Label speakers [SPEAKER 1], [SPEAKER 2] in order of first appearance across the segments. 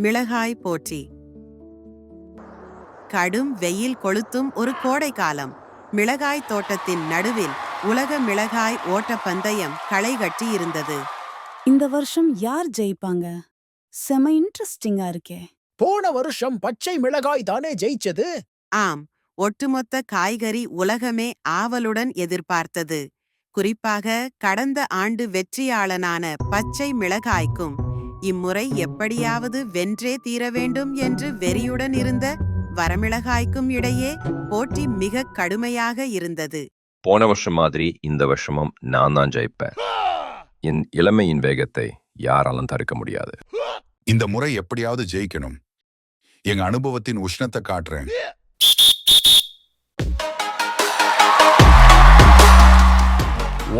[SPEAKER 1] மிளகாய் போற்றி. கடும் வெயில் கொளுத்தும் ஒரு கோடை காலம் மிளகாய் தோட்டத்தின் நடுவில் உலக மிளகாய் ஓட்டப்பந்தயம் களை கட்டி இருந்தது.
[SPEAKER 2] இந்த வருஷம் யார் ஜெயிப்பாங்க? செம இன்ட்ரெஸ்டிங்கா இருக்கே.
[SPEAKER 3] போன வருஷம் பச்சை மிளகாய் தானே ஜெயிச்சது?
[SPEAKER 1] ஆம் ஒட்டுமொத்த காய்கறி உலகமே ஆவலுடன் எதிர்பார்த்தது. குறிப்பாக கடந்த ஆண்டு வெற்றியாளனான பச்சை மிளகாய்க்கும் இம்முறை எப்படியாவது வென்றே தீர வேண்டும் என்று வெறியுடன் இருந்த வரமிளகாய்க்கும் இடையே போட்டி மிக கடுமையாக இருந்தது.
[SPEAKER 4] போன வருஷம் மாதிரி இந்த வருஷமும் நான் தான் ஜெயிப்பேன். என் இளமையின் வேகத்தை யாராலும் தடுக்க முடியாது.
[SPEAKER 5] இந்த முறை எப்படியாவது ஜெயிக்கணும். எங்க அனுபவத்தின் உஷ்ணத்தை காட்டுறேன்.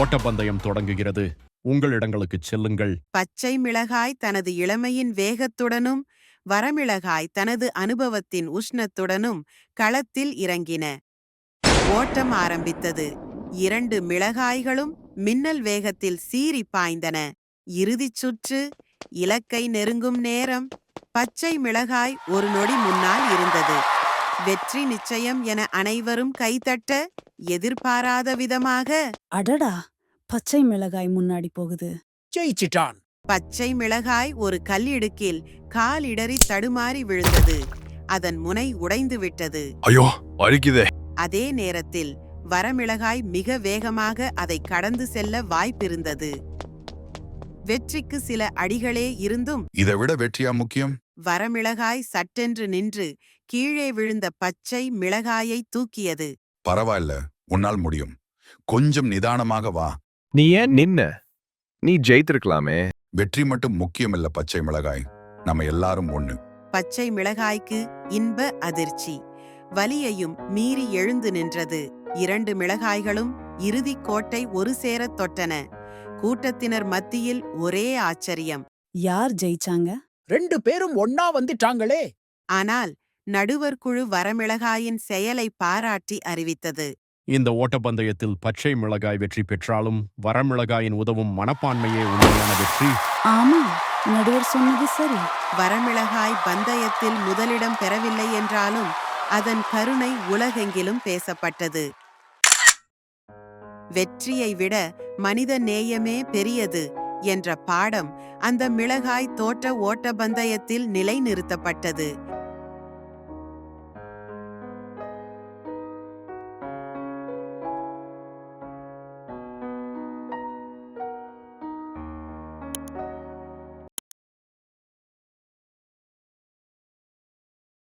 [SPEAKER 6] ஓட்டப்பந்தயம் தொடங்குகிறது. உங்கள் இடங்களுக்கு செல்லுங்கள்.
[SPEAKER 1] பச்சை மிளகாய் தனது இளமையின் வேகத்துடனும் வரமிளகாய் தனது அனுபவத்தின் உஷ்ணத்துடனும் களத்தில் இறங்கின. ஓட்டம் ஆரம்பித்தது. இரண்டு மிளகாய்களும் மின்னல் வேகத்தில் சீறி பாய்ந்தன. இறுதிச் சுற்று இலக்கை நெருங்கும் நேரம் பச்சை மிளகாய் ஒரு நொடி முன்னால் இருந்தது. வெற்றி நிச்சயம் என அனைவரும் கைதட்ட எதிர்பாராத விதமாக
[SPEAKER 2] அடடா! பச்சை மிளகாய் முன்னாடி போகுது.
[SPEAKER 3] ஜெயிச்சிட்டான்.
[SPEAKER 1] பச்சை மிளகாய் ஒரு கல்லிடுக்கில் காலிடறி தடுமாறி விழுந்தது. அதன் முனை உடைந்து விட்டது.
[SPEAKER 5] ஐயோ அழிக்குதே
[SPEAKER 1] அதே நேரத்தில் வரமிளகாய் மிக வேகமாக அதை கடந்து செல்ல வாய்ப்பிருந்தது. வெற்றிக்கு சில அடிகளே இருந்தும்
[SPEAKER 5] இதை விட வெற்றியா முக்கியம்?
[SPEAKER 1] வரமிளகாய் சட்டென்று நின்று கீழே விழுந்த பச்சை மிளகாயை தூக்கியது.
[SPEAKER 5] பரவாயில்ல உன்னால் முடியும். கொஞ்சம் நிதானமாக வா.
[SPEAKER 4] நீ ஏன் நின்ன? நீ ஜெயித்திருக்கலாமே.
[SPEAKER 5] வெற்றி மட்டும் முக்கியம் இல்ல பச்சை மிளகாய். நம்ம எல்லாரும் ஒண்ணு.
[SPEAKER 1] பச்சை மிளகாய்க்கு இன்ப அதிர்ச்சி. வலியையும் மீறி எழுந்து நின்றது. இரண்டு மிளகாய்களும் இறுதிக் கோட்டை ஒரு சேரத் தொட்டன. கூட்டத்தினர் மத்தியில் ஒரே ஆச்சரியம்.
[SPEAKER 2] யார் ஜெயிச்சாங்க?
[SPEAKER 3] ரெண்டு பேரும் ஒன்னா வந்துட்டாங்களே.
[SPEAKER 1] ஆனால் நடுவர் குழு வரமிளகாயின் செயலை பாராட்டி அறிவித்தது.
[SPEAKER 6] இந்த ஓட்டப்பந்தயத்தில் பச்சை மிளகாய் வெற்றி பெற்றாலும் வரமிளகாயின் உதவும் மனப்பான்மையே உண்மையான வெற்றி.
[SPEAKER 2] ஆமா நடுவர் சொன்னது சரி.
[SPEAKER 1] வரமிளகாய் பந்தயத்தில் முதலிடம் பெறவில்லை என்றாலும் அதன் கருணை உலகெங்கிலும் பேசப்பட்டது. வெற்றியை விட மனித நேயமே பெரியது என்ற பாடம் அந்த மிளகாய் தோட்ட ஓட்டப்பந்தயத்தில் நிலைநிறுத்தப்பட்டது.